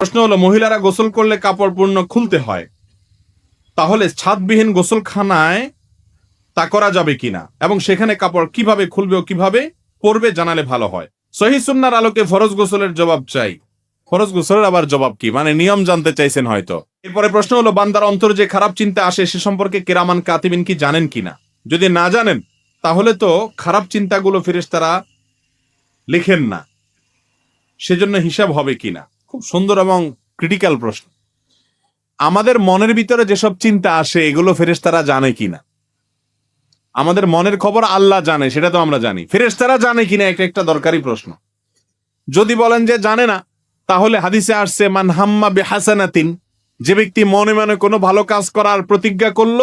প্রশ্ন হলো, মহিলারা গোসল করলে কাপড় পূর্ণ খুলতে হয়। তাহলে ছাদবিহীন গোসলখানায় তা করা যাবে কিনা? এবং সেখানে কাপড় কীভাবে খুলবে ও কীভাবে পরবে জানালে ভালো হয়। সহি সুন্নার আলোকে ফরজ গোসলের জবাব চাই। ফরজ গোসলের আবার জবাব কি? মানে নিয়ম জানতে চাইছেন হয়তো। এরপরে প্রশ্ন হলো, বান্দার অন্তর যে খারাপ চিন্তা আসে, সে সম্পর্কে কেরামান কাতিবিন কি জানেন কিনা? যদি না জানেন, তাহলে তো খারাপ চিন্তাগুলো ফেরেশতারা লিখেন না। সেজন্য হিসাব হবে কিনা? খুব সুন্দর এবং ক্রিটিক্যাল প্রশ্ন। আমাদের মনের ভিতরে যেসব চিন্তা আসে, এগুলো ফেরেশতারা জানে কিনা? আমাদের মনের খবর আল্লাহ জানে, সেটা তো আমরা জানি। ফেরেশতারা জানে কিনা একটা একটা দরকারি প্রশ্ন। যদি বলেন যে জানে না, তাহলে হাদিসে আসছে, মান হাম্মা বেহাসানাতিন যে ব্যক্তি মনে মনে কোনো ভালো কাজ করার প্রতিজ্ঞা করল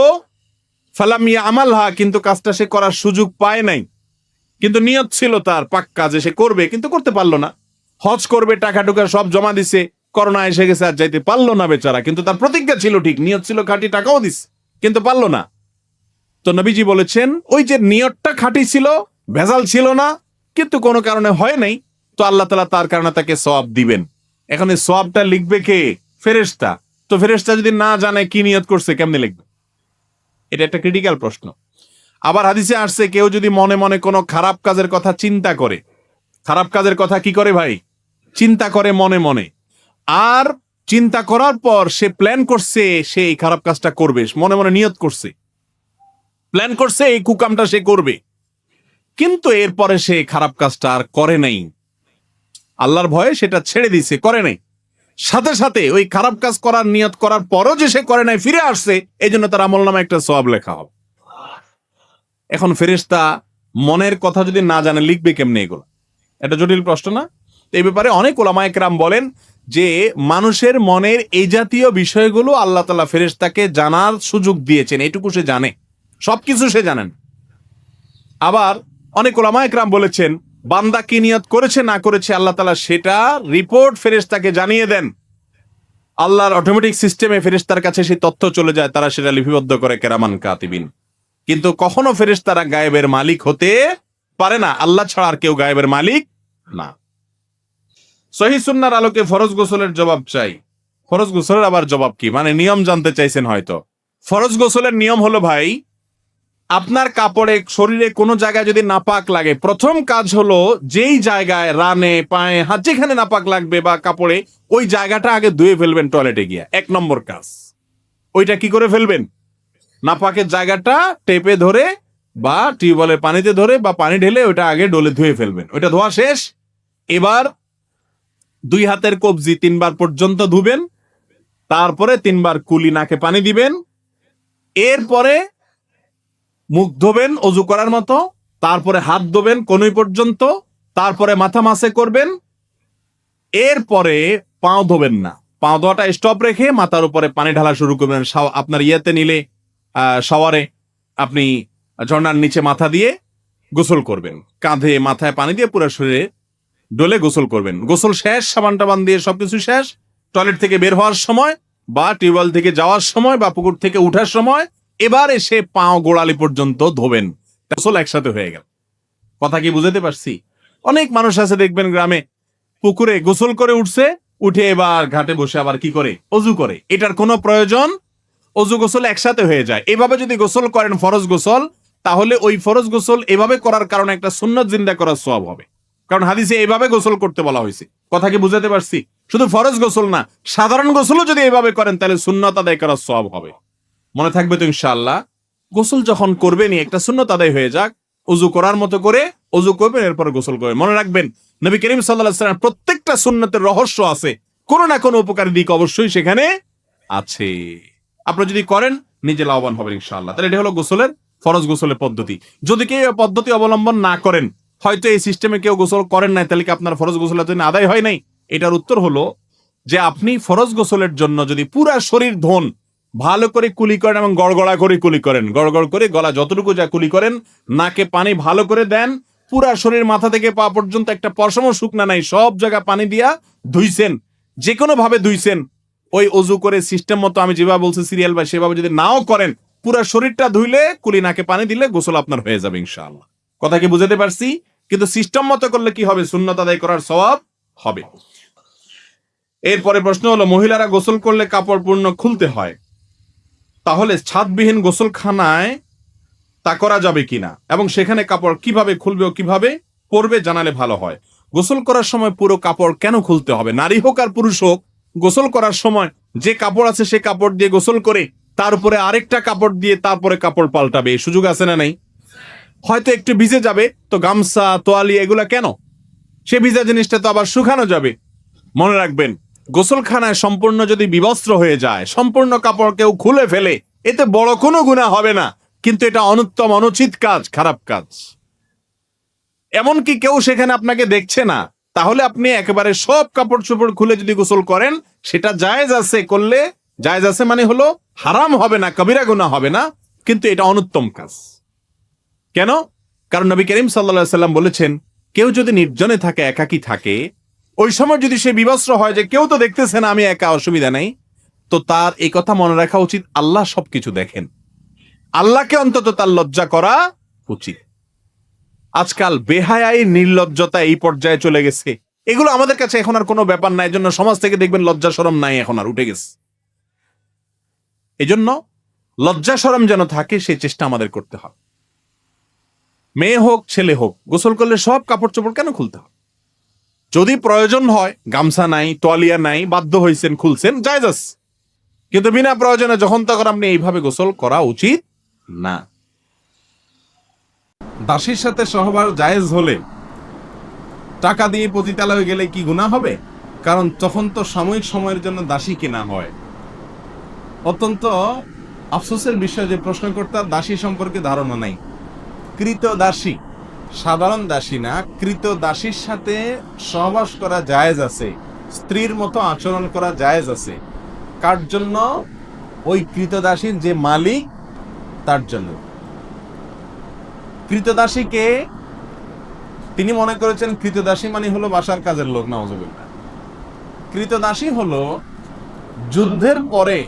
ফালামিয়া আমাল হা কিন্তু কাজটা সে করার সুযোগ পায় নাই। কিন্তু নিয়ত ছিল তার পাক্কা যে সে করবে, কিন্তু করতে পারল না। হজ করবে, টাকা টুকা সব জমা দিছে, করোনা এসে গেছে আর যাইতে পারল না বেচারা। কিন্তু তার প্রতিজ্ঞা ছিল ঠিক, নিয়ত ছিল খাঁটি টাকাও দিস কিন্তু পারল না। তো নবীজি বলেছেন, ওই যে নিয়তটা খাঁটি ছিল, ভেজাল ছিল না, কিন্তু কোনো কারণে হয় নাই। তো আল্লাহ তালা তার কারণে তাকে সব দিবেন। এখন এই সওয়াবটা লিখবে কে? ফেরেশতা। তো ফেরেশতা যদি না জানে কি নিয়ত করছে, কেমনে লিখবে? এটা একটা ক্রিটিক্যাল প্রশ্ন। আবার হাদিসে আসছে, কেউ যদি মনে মনে কোনো খারাপ কাজের কথা চিন্তা করে, খারাপ কাজের কথা কি করে ভাই? চিন্তা করে মনে মনে। আর চিন্তা করার পর সে প্ল্যান করছে, সে এই খারাপ কাজটা করবে, মনে মনে নিয়ত করছে। প্ল্যান করছে, এই কুকামটা সে করবে। কিন্তু এরপরে সে খারাপ কাজটা আর করে নাই। আল্লাহর ভয়ে সেটা ছেড়ে দিছে, করে নাই। সাথে সাথে ওই খারাপ কাজ করার, নিয়ত করার পরও যে সে করে নাই, ফিরে আসছে এই জন্য তার আমল নামে একটা সব লেখা হবে। এখন ফেরেশতা মনের কথা যদি না জানে, লিখবে কেমনে এগুলো? এটা জটিল প্রশ্ন না? এই ব্যাপারে অনেক ওলামায় কেরাম বলেন যে মানুষের মনের এই জাতীয় বিষয়গুলো আল্লাহ তালা ফেরেশতাকে জানার সুযোগ দিয়েছেন, এটুকু সে জানে, সবকিছু সে জানেন। আবার অনেক ওলামায় কেরাম বলেছেন, বান্দা কি নিয়ত করেছে না করেছে আল্লাহ তালা সেটা রিপোর্ট ফেরেশতাকে জানিয়ে দেন। আল্লাহর অটোমেটিক সিস্টেমে ফেরেশতার কাছে সেই তথ্য চলে যায়, তারা সেটা লিপিবদ্ধ করে কেরামান কাতিবিন। কিন্তু কখনো ফেরেশতারা গায়েবের মালিক হতে পারে না, আল্লাহ ছাড়া আর কেউ গায়েবের মালিক না। সহি সুন্নার আলোকে ফরজ গোসলের জবাব চাই। ফরজ গোসলের আবার জবাব কি? মানে নিয়ম জানতে চাইছেন হয়তো। ফরজ গোসলের নিয়ম হলো ভাই, আপনার কাপড়ে শরীরে কোনো জায়গায় যদি নাপাক লাগে, প্রথম কাজ হলো যেই জায়গায় রানে, পায়ে, হাত যেখানে নাপাক লাগবে বা কাপড়ে, ওই জায়গাটা আগে ধুয়ে ফেলবেন টয়লেটে গিয়া। এক নম্বর কাজ। ওইটা কি করে ফেলবেন? নাপাকের জায়গাটা টেপে ধরে বা টিউবওয়েলের পানিতে ধরে বা পানি ঢেলে ওইটা আগে ডলে ধুয়ে ফেলবেন। ওইটা ধোয়া শেষ। এবার দুই হাতের কবজি তিনবার পর্যন্ত ধুবেন, তারপরে তিনবার কুলি নাকে পানি দিবেন, এরপরে মুখ ধোবেন অজু করার মতো, তারপরে হাত ধোবেন কনুই পর্যন্ত, তারপরে মাথা মাসে করবেন, এরপরে পাও ধোবেন না। পাও ধোয়াটা স্টপ রেখে মাথার উপরে পানি ঢালা শুরু করবেন। আপনার ইয়েতে নিলে শাওয়ারে আপনি ঝর্ণার নিচে মাথা দিয়ে গোসল করবেন। কাঁধে মাথায় পানি দিয়ে পুরো শরীরে ডলে গোসল করবেন। গোসল শেষ সাবান টাবান দিয়ে সবকিছু শেষ, টয়লেট থেকে বের হওয়ার সময় বা টিউবওয়েল থেকে যাওয়ার সময় বা পুকুর থেকে উঠার সময় এবার এসে পাও গোড়ালি পর্যন্ত ধোবেন। গোসল একসাথে হয়ে গেল। কথা কি বুঝাতে পারছি? অনেক মানুষ আছে দেখবেন গ্রামে, পুকুরে গোসল করে উঠছে, উঠে এবার ঘাটে বসে আবার কি করে? অজু করে। এটার কোনো প্রয়োজন? অজু গোসল একসাথে হয়ে যায়। এভাবে যদি গোসল করেন ফরজ গোসল, তাহলে ওই ফরজ গোসল এভাবে করার কারণে একটা সুন্নত জিন্দা করার সব হবে। কারণ হাদিসে এইভাবে গোসল করতে বলা হয়েছে। কথা কি বুঝাতে পারছি? শুধু ফরজ গোসল না, সাধারণ গোসলও যদি এভাবে করেন, তাহলে সুন্নত আদায় করার সব হবে। মনে থাকবে তো ইনশাআল্লাহ, গোসল যখন করবেনই, একটা সুন্নত আদায় হয়ে যাক অজু করার মতো করে অজু করবেন, এরপর গোসল করবেন। মনে রাখবেন, নবী করিম সাল্লাহ প্রত্যেকটা সুন্নতের রহস্য আছে। কোনো না কোনো উপকারী দিক অবশ্যই সেখানে আছে। আপনারা যদি করেন, নিজে লাভবান হবেন ইনশাআল্লাহ। তাহলে এটা হলো গোসলের, ফরজ গোসলের পদ্ধতি। যদি কেউ পদ্ধতি অবলম্বন না করেন হয়তো এই সিস্টেমে কেউ গোসল করেন নাই, তাহলে কি আপনার ফরজ গোসলের জন্য আদায় হয় নাই? এটার উত্তর হলো যে আপনি ফরজ গোসলের জন্য যদি পুরা শরীর ধন, ভালো করে কুলি করেন এবং গড়গড়া করে কুলি করেন, গড়গড় করে গলা যতটুকু যা কুলি করেন, নাকে পানি ভালো করে দেন, পুরা শরীর মাথা থেকে পা পর্যন্ত একটা পশমও শুকনা নাই, সব জায়গা পানি দিয়া ধুইছেন যে কোনো ভাবে ধুইছেন, ওই অজু করে সিস্টেম মতো আমি যেভাবে বলছি সিরিয়াল বা সেভাবে যদি নাও করেন, পুরা শরীরটা ধুইলে, কুলি নাকে পানি দিলে গোসল আপনার হয়ে যাবে, ইনশাআল্লাহ। কথা কি বুঝাতে পারছি? কিন্তু সিস্টেম মতো করলে কি হবে? শূন্যতা আদায় করার স্বভাব হবে। এরপরে প্রশ্ন হলো, মহিলারা গোসল করলে কাপড় পূর্ণ খুলতে হয়। তাহলে ছাদবিহীন গোসলখানায় তা করা যাবে কিনা? এবং সেখানে কাপড় কীভাবে খুলবে ও কীভাবে পরবে জানালে ভালো হয়। গোসল করার সময় পুরো কাপড় কেন খুলতে হবে? নারী হোক আর পুরুষ হোক, গোসল করার সময় যে কাপড় আছে সে কাপড় দিয়ে গোসল করে, তার উপরে আরেকটা কাপড় দিয়ে তারপরে কাপড় পাল্টাবে। সুযোগ আছে না নাই? হয়তো একটু ভিজে যাবে, তো গামছা, তোয়ালি, এগুলা কেন? সে ভিজা জিনিসটা তো আবার শুকানো যাবে। মনে রাখবেন, গোসলখানায় সম্পূর্ণ যদি বিবস্ত্র হয়ে যায়, সম্পূর্ণ কাপড় কেউ খুলে ফেলে, এতে বড় কোনো গুণা হবে না, কিন্তু এটা অনুত্তম, অনুচিত কাজ, খারাপ কাজ। এমনকি কেউ সেখানে আপনাকে দেখছে না, তাহলে আপনি একেবারে সব কাপড় চোপড় খুলে যদি গোসল করেন, সেটা জায়েজ আছে করলে, জায়েজ আছে মানে হলো, হারাম হবে না, কবিরা গুণা হবে না, কিন্তু এটা অনুত্তম কাজ। কেন? কারণ নবী করিম সাল্লা সাল্লাম বলেছেন, কেউ যদি নির্জনে থাকে, একাকী থাকে, ওই সময় যদি সে বিবস্ত্র হয় যে কেউ তো দেখতেছে না, আমি একা, অসুবিধা নেই, তো তার এই কথা মনে রাখা উচিত, আল্লাহ সবকিছু দেখেন। আল্লাহকে অন্তত তার লজ্জা করা উচিত। আজকাল বেহায়াই, নির্লজ্জতা এই পর্যায়ে চলে গেছে। এগুলো আমাদের কাছে এখন আর কোনো ব্যাপার নাই জন্য সমাজ থেকে দেখবেন লজ্জা সরম নাই এখন আর, উঠে গেছে। এজন্য লজ্জা সরম যেন থাকে, সেই চেষ্টা আমাদের করতে হবে। মেয়ে হোক, ছেলে হোক, গোসল করলে সব কাপড় চোপড় কেন খুলতে হবে যদি প্রয়োজন হয়, গামছা নাই, তোয়ালিয়া নাই, বাধ্য হয়েছেন খুলছেন জায়জাস কিন্তু বিনা প্রয়োজনে যখন তখন আপনি এইভাবে গোসল করা উচিত না। দাসীর সাথে সহবাস জায়েজ হলে টাকা দিয়ে পতিতালয়ে গেলে কি গুণা হবে? কারণ তখন তো সাময়িক সময়ের জন্য দাসী কেনা হয়। অত্যন্ত আফসোসের বিষয় যে প্রশ্ন প্রশ্নকর্তা দাসী সম্পর্কে ধারণা নাই। কৃত দাসী সাধারণ দাসী না কৃত দাসীর সাথে সহবাস করা জায়েজ আছে। স্ত্রীর মতো আচরণ করা জায়েজ আছে। কার জন্য? ওই কৃতদাসীর যে মালিক, তার জন্য। কৃতদাসীকে তিনি মনে করেছেন কৃতদাসী মানে হলো বাসার কাজের লোক নওয়াজবিল্লাহ কৃতদাসী হলো যুদ্ধের পরে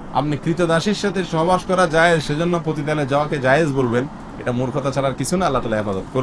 আপনি কৃতদাসীর সাথে সহবাস করা যায়, সেজন্য প্রতিদানে যাওয়াকে জায়েজ বলবেন। এটা মূর্খতা ছাড়ার কিছু না, আল্লাহ তালা হেফাজত করুন